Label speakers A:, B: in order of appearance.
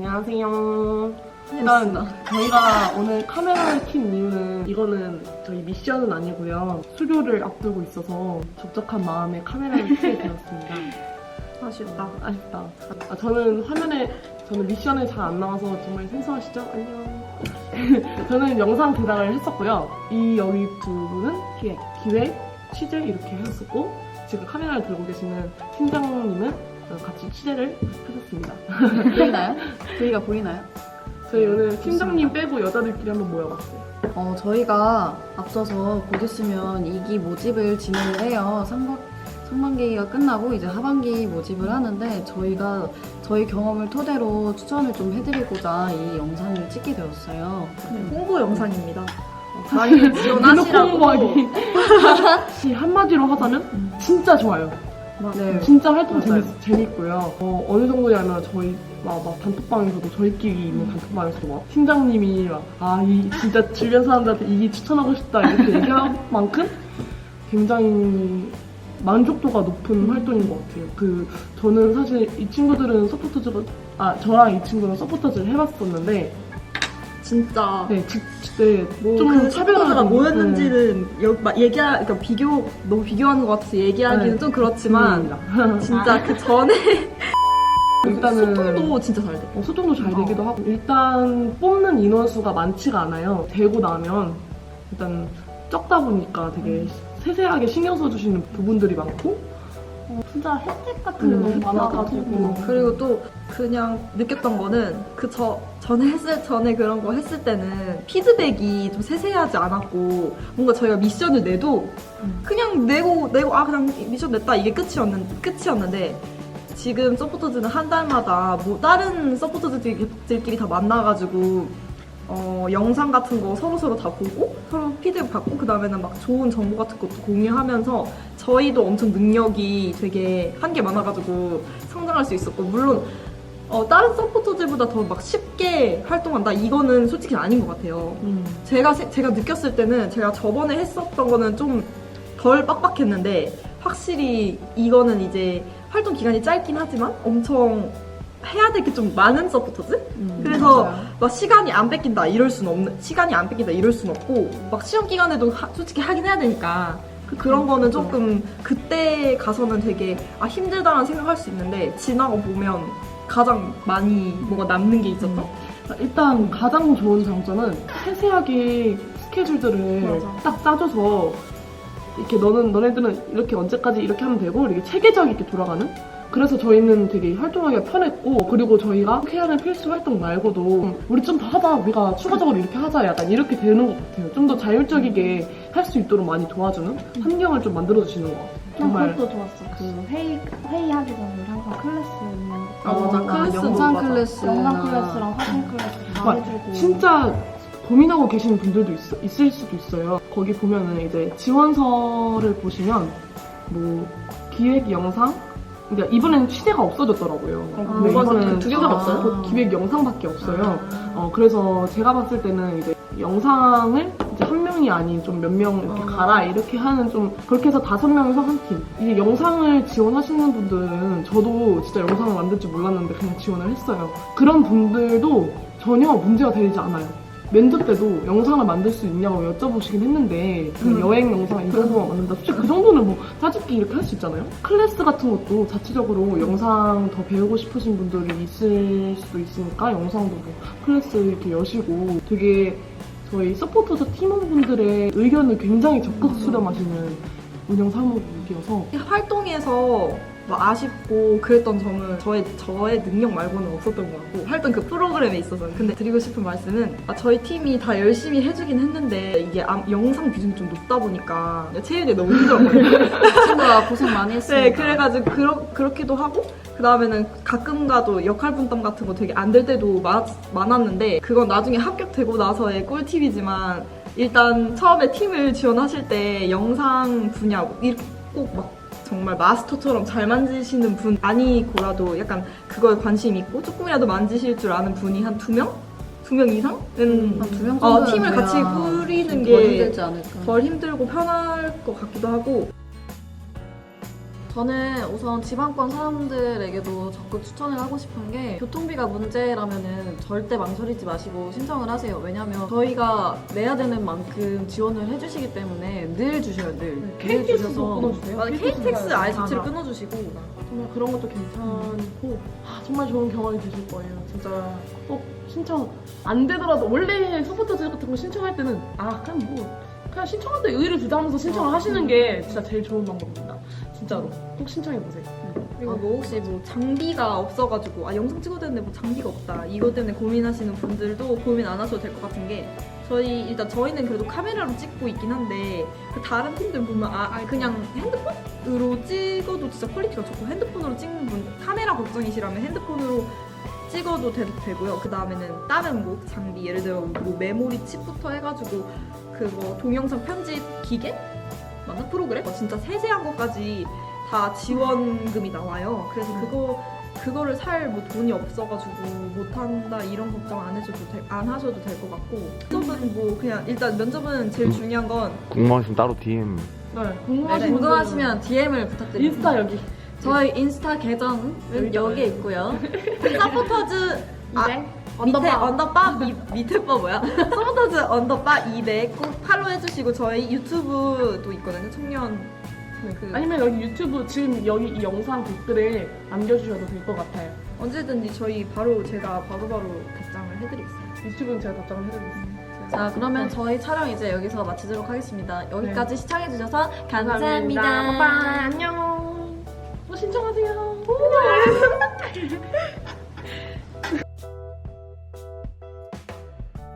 A: 안녕하세요. 일단 저희가 오늘 카메라를 킨 이유는 이거는 저희 미션은 아니고요. 수료를 앞두고 있어서 적적한 마음에 카메라를 켜게 되었습니다.
B: 아쉽다.
A: 아쉽다. 아, 저는 화면에 저는 미션에 잘 안 나와서 정말 생소하시죠? 안녕. 저는 영상 제작을 했었고요. 이 여기 두 분은 기획, 기획, 취재 이렇게 했었고 지금 카메라를 들고 계시는 팀장님은 어, 같이 취재를 하셨습니다.
C: 보이나요? 저희가 보이나요?
A: 저희 오늘 팀장님 빼고 여자들끼리 한번 모여봤어요.
C: 어, 저희가 앞서서 곧 있으면 2기 모집을 진행을 해요. 상반, 상반기가 끝나고 이제 하반기 모집을 하는데 저희가 저희 경험을 토대로 추천을 좀 해드리고자 이 영상을 찍게 되었어요.
B: 홍보 영상입니다. 많이 지원하시라고.
A: 홍보하기. 한마디로 하자면 진짜 좋아요.
C: 네.
A: 진짜 활동. 재밌, 재밌고요. 어, 어느 정도냐면 저희 막, 막 단톡방에서도 저희끼리 있는 단톡방에서도 막 팀장님이 막 아 이 진짜 주변 사람들한테 이게 추천하고 싶다 이렇게 얘기할 만큼 굉장히 만족도가 높은 활동인 것 같아요. 그 저는 사실 이 친구들은 서포터즈가 아 저랑 이 친구는 서포터즈를 해봤었는데
B: 진짜.
A: 네, 직, 네,
B: 뭐그 차별화가
A: 좀-
B: 뭐였는지는 여- 막 얘기 그러니까 비교 너무 비교하는 것 같아서 얘기하기는
A: 네.
B: 좀 그렇지만
A: 음,
B: 진짜 그 전에
A: 일단은
B: 소통도 진짜 잘 돼.
A: 어, 소통도 잘 되기도 하고. 일단 뽑는 인원수가 많지가 않아요. 되고 나면 일단 적다 보니까 되게 세세하게 신경 써주시는 부분들이 많고
D: 진짜 혜택 같은 게
A: 음,
D: 너무
A: 혜택
D: 많아가지고
A: 거.
B: 그리고 또 그냥 느꼈던 거는 그 저 전에 했을 전에 그런 거 했을 때는 피드백이 좀 세세하지 않았고 뭔가 저희가 미션을 내도
A: 음.
B: 그냥 내고 내고 아 그냥 미션 냈다 이게 끝이었는 끝이었는데 지금 서포터즈는 한 달마다 뭐 다른 서포터즈들끼리 다 만나가지고 어, 영상 같은 거 서로 서로 다 보고 서로 피드백 받고 그 다음에는 막 좋은 정보 같은 것도 공유하면서 저희도 엄청 능력이 되게 한계 많아가지고 성장할 수 있었고 물론 어, 다른 서포터즈보다 더 막 쉽게 활동한다 이거는 솔직히 아닌 것 같아요.
A: 음,
B: 제가 세- 제가 느꼈을 때는 제가 저번에 했었던 거는 좀 덜 빡빡했는데 확실히 이거는 이제 활동 기간이 짧긴 하지만 엄청 해야 될 게 좀 많은 서포터즈?
A: 음.
B: 그래서. 막 시간이 안 뺏긴다 이럴 수는 없는 시간이 안 뺏긴다 이럴 수는 없고 막 시험 기간에도 하- 솔직히 하긴 해야 되니까 그- 그런 거는 조금 그때 가서는 되게 아 힘들다라는 생각할 수 있는데 지나고 보면 가장 많이 뭐가 남는 게 있었던
A: 일단 가장 좋은 장점은 세세하게 스케줄들을
B: 맞아.
A: 딱 짜줘서 이렇게 너는 너네들은 이렇게 언제까지 이렇게 하면 되고 이렇게 체계적 이렇게 돌아가는 그래서 저희는 되게 활동하기가 편했고 그리고 저희가 해야 하는 필수 활동 말고도 우리 좀 더 하자 우리가 추가적으로 이렇게 하자 약간 이렇게 되는 것 같아요 좀 더 자율적이게 할 수 있도록 많이 도와주는 환경을 좀 만들어 주시는 것 같아요
D: 좀
A: 정말
D: 그것도 좋았어. 그 회의 회의하기 전에 우리 항상 클래스 있는 거.
B: 아, 맞아.
C: 어,
B: 클래스
C: 영상
B: 맞아.
C: 클래스나
D: 영상 클래스랑 사진 클래스
A: 다막
D: 해주고.
A: 진짜 고민하고 계시는 분들도 있, 을 수도 있어요. 거기 보면은 이제 지원서를 보시면 뭐 기획 영상 그러니까 이번에는 취재가 없어졌더라고요.
B: 어,
A: 근데
B: 뭐가
A: 이번에는
B: 두 개가 없어요?
A: 곧 기획 영상밖에 없어요. 어, 그래서 제가 봤을 때는 이제 영상을 이제 한 명이 아닌 좀 몇 명 이렇게
B: 어.
A: 가라 이렇게 하는 좀 그렇게 해서 다섯 명에서 한 팀. 이제 영상을 지원하시는 분들은 저도 진짜 영상을 만들 줄 몰랐는데 그냥 지원을 했어요. 그런 분들도 전혀 문제가 되지 않아요. 면접 때도 영상을 만들 수 있냐고 여쭤보시긴 했는데 그
B: 음.
A: 여행 영상 이 정도만 만든다. 솔직히 그 정도는 뭐 짜집기 이렇게 할 수 있잖아요. 클래스 같은 것도 자체적으로 영상 더 배우고 싶으신 분들이 있을 수도 있으니까 영상도 뭐 클래스 이렇게 여시고 되게 저희 서포터즈 팀원분들의 의견을 굉장히 적극 수렴하시는 운영 사무국이어서
B: 활동에서 뭐 아쉽고 그랬던 점은 저의 저의 능력 말고는 없었던 것 같고 활동 그 프로그램에 있어서 근데 드리고 싶은 말씀은 아, 저희 팀이 다 열심히 해주긴 했는데 이게 암- 영상 비중이 좀 높다 보니까 채윤이 너무 힘들었거든요.
C: 친구가 고생 많이 했습니다.
B: 네, 그래가지고 그러, 그렇기도 하고 그 다음에는 가끔 가도 역할 분담 같은 거 되게 안 될 때도 많, 많았는데 그건 나중에 합격되고 나서의 꿀팁이지만 일단 처음에 팀을 지원하실 때 영상 분야 꼭막 정말 마스터처럼 잘 만지시는 분 아니고라도 약간 그거에 관심 있고 조금이라도 만지실 줄 아는 분이 한 두 명? 두 명 이상은
C: 두명
B: 어, 팀을 같이 꾸리는
C: 좀게덜 힘들지 않을까.
B: 덜 힘들고 편할 것 같기도 하고
C: 저는 우선 지방권 사람들에게도 적극 추천을 하고 싶은 게 교통비가 문제라면은 절대 망설이지 마시고 신청을 하세요. 왜냐면 저희가 내야 되는 만큼 지원을 해주시기 때문에 늘 주셔요, 늘. 늘
A: KTX도 끊어주세요.
B: 맞아, KTX 아예 자체를
A: 맞아.
B: 끊어주시고
A: 정말 그런 것도 괜찮고 아, 정말 좋은 경험이 되실 거예요. 진짜 꼭 신청 안 되더라도 원래 서포터즈 같은 거 신청할 때는 아 그냥 뭐 그냥 신청한데 의의를 두자면서 신청을 하시는 게 진짜 제일 좋은 방법입니다. 진짜로. 꼭 신청해 보세요.
B: 그리고 뭐 혹시 뭐 장비가 없어가지고 아 영상 찍어야 되는데 뭐 장비가 없다. 이것 때문에 고민하시는 분들도 고민 안 하셔도 될 것 같은 게 저희 일단 저희는 그래도 카메라로 찍고 있긴 한데 그 다른 팀들 보면 아 그냥 핸드폰으로 찍어도 진짜 퀄리티가 좋고 핸드폰으로 찍는 분 카메라 걱정이시라면 핸드폰으로 찍어도 되, 되고요. 그 다음에는 다른 뭐 장비 예를 들어 뭐 메모리 칩부터 해가지고 그 뭐 동영상 편집 기계 맞나 프로그램? 어, 진짜 세세한 것까지 다 지원금이 나와요. 그래서 그거 그거를 살 뭐 돈이 없어가지고 못 한다 이런 걱정 안 해줘도 될- 안 하셔도 될 것 같고. 면접은 뭐 그냥 일단 면접은 제일 중요한 건
E: 궁금하시면 따로 DM.
A: 네,
C: 네,
A: 궁금하신
C: 궁금하시면 DM을 부탁드립니다.
A: 인스타 여기.
C: 저희 인스타 계정은 여기에 있고요.
B: 서포터즈 아, 밑에 언더바 미, 밑에 거 뭐야? 서포터즈 언더바 200 꼭 팔로우 해주시고 저희 유튜브도 있거든요. 청년 그
A: 아니면 여기 유튜브 지금 여기 이 영상 댓글에 남겨주셔도 될 것 같아요.
B: 언제든지 저희 바로 제가 바로바로 답장을 해드리겠습니다.
A: 유튜브는 제가 답장을 해드리겠습니다.
C: 자, 그러면 저희 촬영 이제 여기서 마치도록 하겠습니다. 여기까지 시청해주셔서 감사합니다.
A: 빠빠이 안녕. 또 신청하세요.